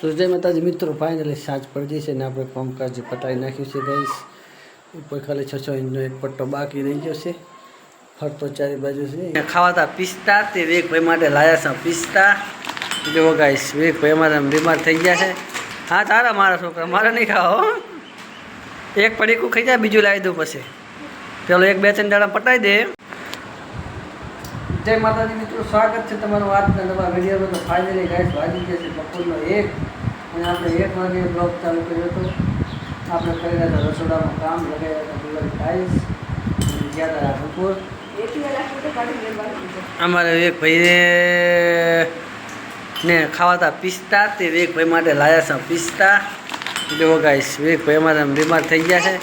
તો જય માતાજી, મિત્રો ફાઇનલી સાંજ પડી જશે ને આપણે કામકાજ પતાવી નાખ્યું છે ગઈશ ઉપર ખાલી છ છ ઇંચનો એક પટ્ટો બાકી રહી ગયો છે. ફરતો ચારે બાજુ છે. ખાવાતા પિસ્તા તે વેગભાઈ માટે લાયા છે પિસ્તા. જો ગાઈશ વેગભાઈ અમારા બીમાર થઈ ગયા છે. હા, તારા મારા છોકરા, મારા નહીં ખાઓ એક પડીકું ખાઈ જાય બીજું લાવી દઉં પછી. પેલો એક બે ત્રણ દાડા પટાવી દે. જય માતાજી મિત્રો, સ્વાગત છે તમારું આજના નવા વિડીયોમાં. તો ફાઇનલી ગાઈસ વાગી ગયા છે બપોરનો એક અને આપણે એક વાગે બ્લોગ ચાલુ કર્યો હતો. આપણે કરી રહ્યા હતા રસોડામાં કામ લગાવ્યા હતા ગુલાબ ટાઈલ્સ ગયા હતા બપોર. અમારે એક ભાઈએ ને ખાવાતા પિસ્તા. તે એક ભાઈ માટે લાયા છે પિસ્તા. જો ગાઈસ એક ભાઈ અમારા બીમાર થઈ ગયા છે.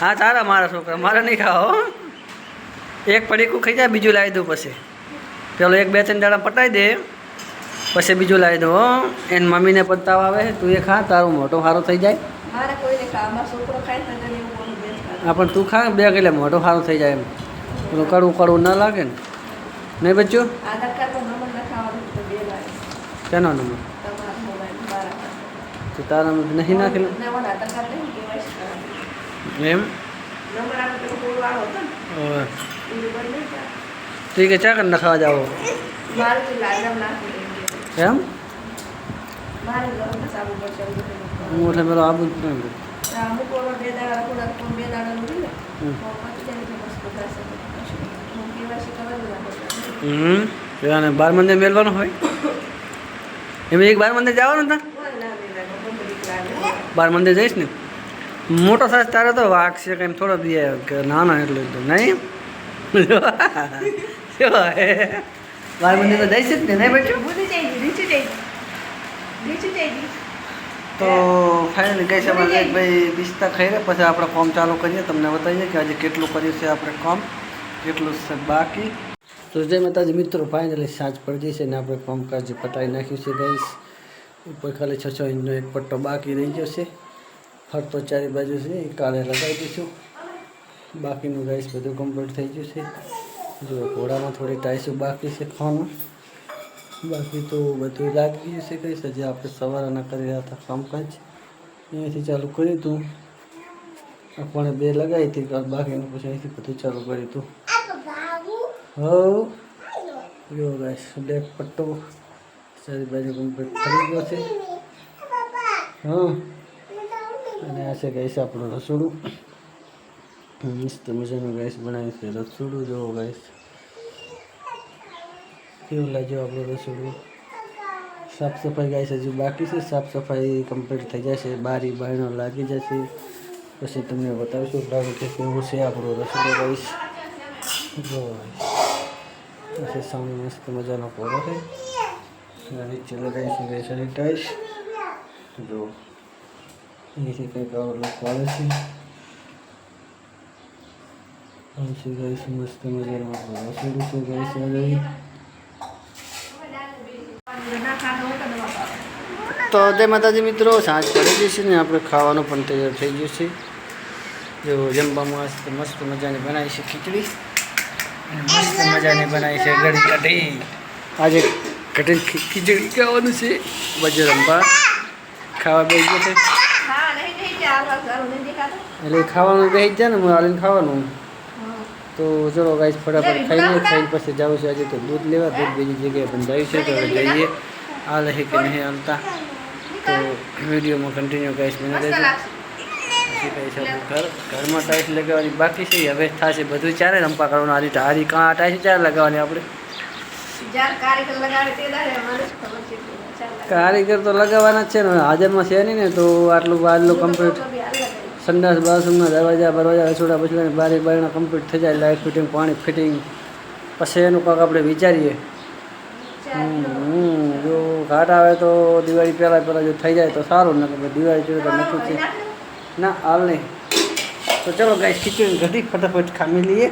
હા તારા મારા છોકરા મારે નહીં ખાઓ એક પડીકું ખાઈ જાય, બીજું લાવી દઉં પછી. પેલો એક બે ત્રણ દાડા પટાવી દે પછી બીજું લાવી દો હો. એને મમ્મીને પણ તાવ આવે તું એ ખા તારું મોટો સારો થઈ જાય. આ પણ તું ખા બે એટલે મોટો સારો થઈ જાય એમ. પેલું કડવું કડવું ના લાગે ને. નહીં બચ્યું કેનો નંબર તો તારા નહીં નાખેલું? એમ? નંબર है क्या करना खा जाओ. એમ એટલે પેલો આબુ જ નહીં હમ. બાર મંદિર મેળવાનું હોય એમ એક બાર મંદિર જવાનું તા કોઈ ના બે લાગે, બહુ બીક લાગે. બાર મંદિર જઈશ ને મોટો સાઈઝ તારે તો વાઘ છે કંઈ થોડો બી કે નાનો એટલે નહીં શું મંદિર તો જઈશ જ ને નહીં બેઠું. તો ફાઇનલી ગઈ સમજ એક ભાઈ પિસ્તા ખાઈ રહ્યા પછી આપણે કામ ચાલુ કરીએ તમને બતાવીએ કે આજે કેટલું કર્યું છે આપણે કામ કેટલું છે બાકી. તો જય માતાજી મિત્રો ફાઇનલી સાંજ પડી જશે ને આપણે કામકાજ પતાવી નાખ્યું છે ગઈશ ઉપર ખાલી છ છ ઇંચનો એક પટ્ટો બાકી રહી ગયો છે. ફરતો ચારે બાજુ છે કાલે લગાવી દઈશું. બાકીનું ગાઈસ બધું કમ્પ્લીટ થઈ ગયું છે. જો ઘોડામાં થોડી ટાઈસો બાકી છે ખાવાનું. બાકી તો બધું લાગી ગયું છે કઈ સજે આપણે સવારના કરી રહ્યા હતા કામકાજ. અહીંયાથી ચાલુ કર્યું હતું. આપણે બે લગાવી હતી બાકીનું પછી અહીંથી બધું ચાલુ કર્યું હતું. હવ જો ગાઈસ બ્લેક પટ્ટો સારી બાજુ કમ્પ્લીટ થઈ ગયો છે. હા? અને આ છે ગાઈસ આપણું રસોડું. મસ્ત મજાનું ગાઈસ બનાવ્યું છે રસોડું જોવો ગાઈસ કેવું લાગ્યું આપણું રસોડું સાફ સફાઈ ગાઈસ હજુ બાકી છે સાફ સફાઈ કમ્પ્લીટ થઈ જશે બારી બારણો લાગી જશે પછી તમને બતાવીશું કારણ કે કેવું છે આપણું રસોડું ગાઈસ જો પછી સામે મસ્ત મજાનો પોળો છે અને નીચે લગાવીશું ગાઈસ અને ટાઈસ જો અહીંથી કંઈક આવો લોકો આવે છે અહીંથી ગાઈસ મસ્ત મજામાં રસોડું છે ગાઈસ ખાતો હોય તો જય માતાજી મિત્રો સાંજ પડી છે ને આપણે ખાવાનું પણ તૈયાર થઈ ગયું છે. જો જમવામાં મસ્ત મસ્ત મજાની બનાવી છે ખીચડી. અને મસ્ત મજાની બનાવી છે ગળી કઢી આજે કઢી ખીચડી ખાવાનું છે. બજરંબા ખાવા બેસી ગયો છે. આ. એટલે ખાવાનું બેસી જાય ને હું આવીને ખાવાનું. તો ચલો ગાઈસ ફટાફટ ખાઈને ખાઈને પછી જવું છે આજે તો દૂધ લેવા. દૂધ બીજી જગ્યાએ પણ જાય છે તો હવે જઈએ. આ છે કે નહીં હાલતા? તો વિડીયોમાં કન્ટિન્યુ ગાઈસ બની રહેજો. પછી છે ઘર? ઘરમાં ટાઈસ લગાવવાની બાકી છે. હવે થશે બધું. ચારે રંપા કરવાનું હારી હારી કાં ટાઈસ ચાર લગાવવાની આપણે? કારીગર તે લગાવવાના જ છે ને. હાજરમાં છે નહીં ને તો આટલું આટલું કમ્પ્લીટ. સંડાસ બાથરૂમના દરવાજા બરવાજા રસોડા બસોડા બારી બારીના કમ્પ્લીટ થઈ જાય. લાઇટ ફિટિંગ પાણી ફિટિંગ પછી એનું કાંક આપણે વિચારીએ. જો ઘાટ આવે તો દિવાળી પહેલાં પહેલાં જો થઈ જાય તો સારું. ને દિવાળી જોડે તો નથી ના હાલ નહીં. તો ચલો ગાય ખીચડી ઘટી ફટાફટ ખામી લઈએ.